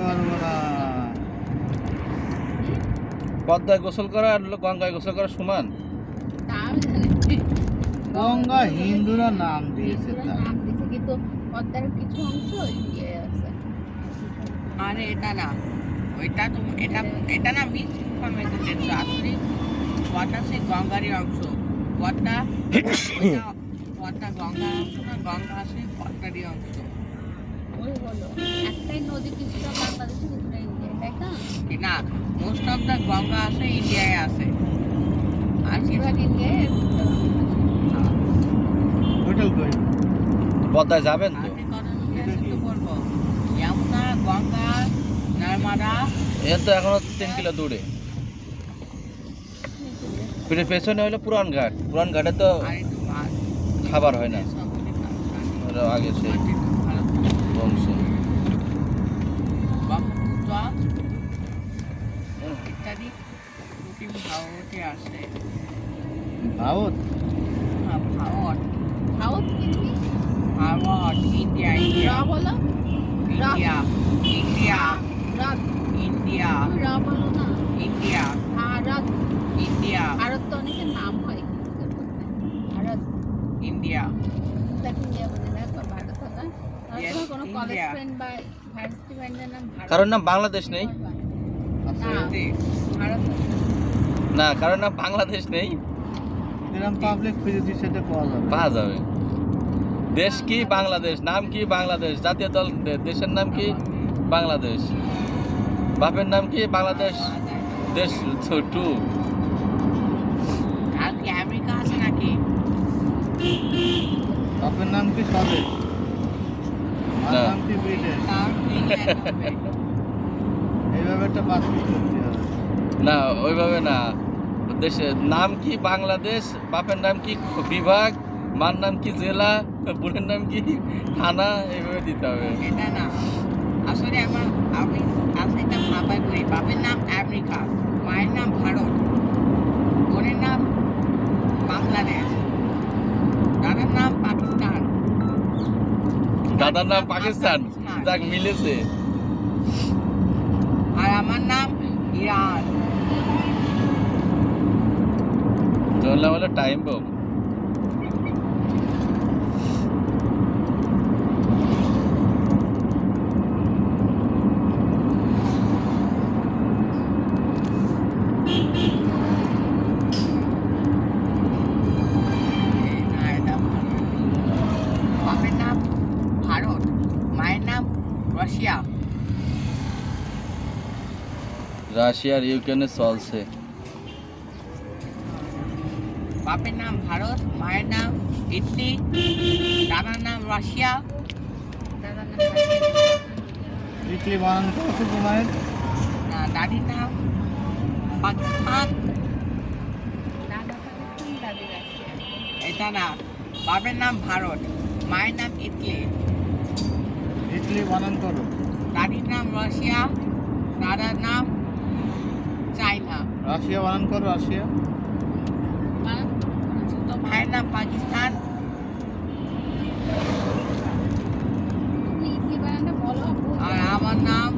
পারব না। পদ্মায় গোসল করা আর গঙ্গায় গোসল করা সমান। গঙ্গা হিন্দুরা নাম দিয়েছে পদ্মার কিছু অংশ আরে এটা তো, এটা এটা গঙ্গারই অংশ। অংশ গঙ্গা সেই পদ্মারই অংশ। কিছুটা বাংলাদেশে ইন্ডিয়া তাই না না মোস্ট অফ দ্য গঙ্গা আছে ইন্ডিয়ায় আছে। আর বেশিরভাগ ইন্ডিয়ায় হোটেল কই? পদ্মায় যাবেন তো? আছে তো যমুনা গঙ্গা নর্মদা। এ তো এখনও তিন কিলো দূরে। পেছনে হলো পুরান ঘাট পুরান ঘাটে তো খাবার হয় না। আগে সেই মাটি বংশ। ইত্যাদি। প্রোটিন ভারতে আসে। ভারত হ্যাঁ, ভারত সাউথ কিন্তু ভারত ইন্ডিয়া ইন্ডিয়া। বলো। India India. রা। ইন্ডিয়া। রা বলো না। ইন্ডিয়া। ভারত ইন্ডিয়া। ভারত তো অনেকের নাম হয়। ভারত। ইন্ডিয়া। ইন্ডিয়া বলে না তো ভারত কোনো কলেজ ফ্রেন্ড বা ভার্সিটি ফ্রেন্ডের নাম ভারত। কারোর নাম বাংলাদেশ নেই। না। ভারত না বাংলাদেশ নেই। পাবলিক খুঁজেছি সেটা পাওয়া যাবে। পাওয়া যাবে। দেশ কি বাংলাদেশ? নাম কি বাংলাদেশ? জাতীয় দল দেশের নাম কি বাংলাদেশ? বাপের নাম কি বাংলাদেশ? দেশ টু। আর কি আমেরিকা আছে নাকি? বাপের নাম কি স্বদেশ নাম কি তার ইংল্যান্ড হবে। এইভাবে একটা না ওইভাবে না। দেশের নাম কি বাংলাদেশ বাপের নাম কি বিভাগ মার নাম কি জেলা বোনের নাম কি থানা এইভাবে দিতে হবে। এটা না। আসলে আমার আমি আসলে এটা ভাবাই করি বাপের নাম আমেরিকা মায়ের নাম ভারত বোনের নাম বাংলাদেশ দাদার নাম পাকিস্তান। দাদার নাম পাকিস্তান। যাক মিলেছে। আমার নাম ইরান জন্য বলে টাইম বম। বাপের নাম ভারত মায়ের নাম রাশিয়া রাশিয়ার ইউক্রেনে চলছে। বাপের নাম ভারত মায়ের নাম ইটলি দাদার নাম রাশিয়া। দাদার নাম। ইডলি বানান তোমার? না দাদির নাম পাকিস্তান। দাদি এটা না বাপের নাম ভারত মায়ের নাম ইটলি ইডলি বানান করো দাদির নাম রাশিয়া দাদার নাম চায়না রাশিয়া বানান করো রাশিয়া। তো ভাই না পাকিস্তান তুমি ইডলি বলো। আর আমার নাম